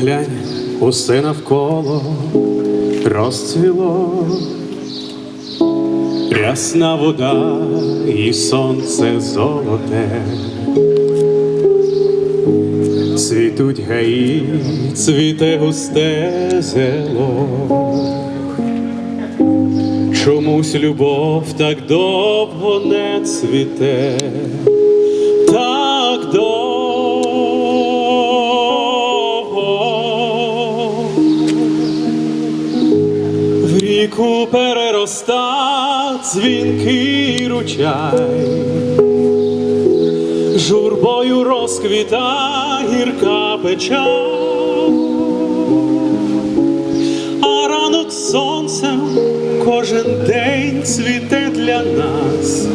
Глянь, усе навколо розцвіло, рясна вода і сонце золоте. Цвітуть гаї, цвіте густе зело. Чомусь любов так довго не цвіте, так довго в ріку перероста дзвінкий ручай, журбою розквіта гірка печаль, а ранок сонцем кожен день цвіте для нас,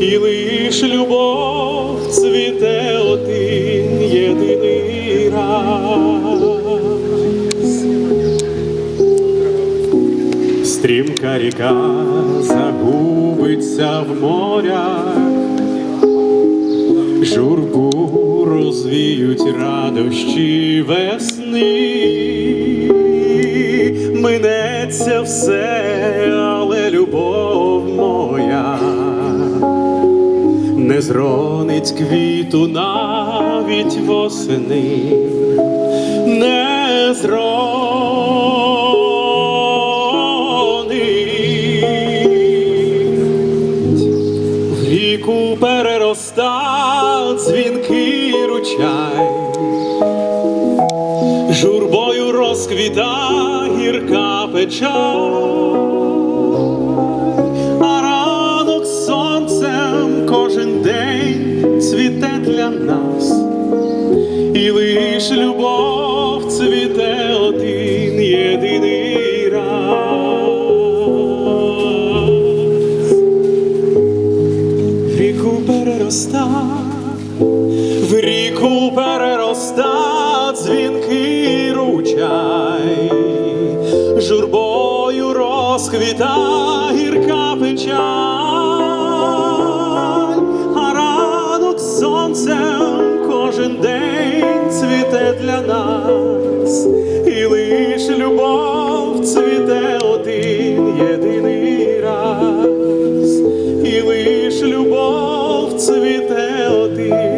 і лиш любов цвіте один єдиний раз. Стрімка ріка загубиться в морях, журбу розвіють радощі весни, минеться все, але любов моя не зронить квіту навіть восени, не зронить в ріку перероста дзвінкий ручай, журбою розквіта гірка печаль, а ранок сонцем кожен день цвіте для нас, і лиш любов перероста, в ріку перероста дзвінкий ручай, журбою розквіта гірка печаль, а ранок сонцем кожен день цвіте для нас, і лиш любов цвіте один єдиний. ti.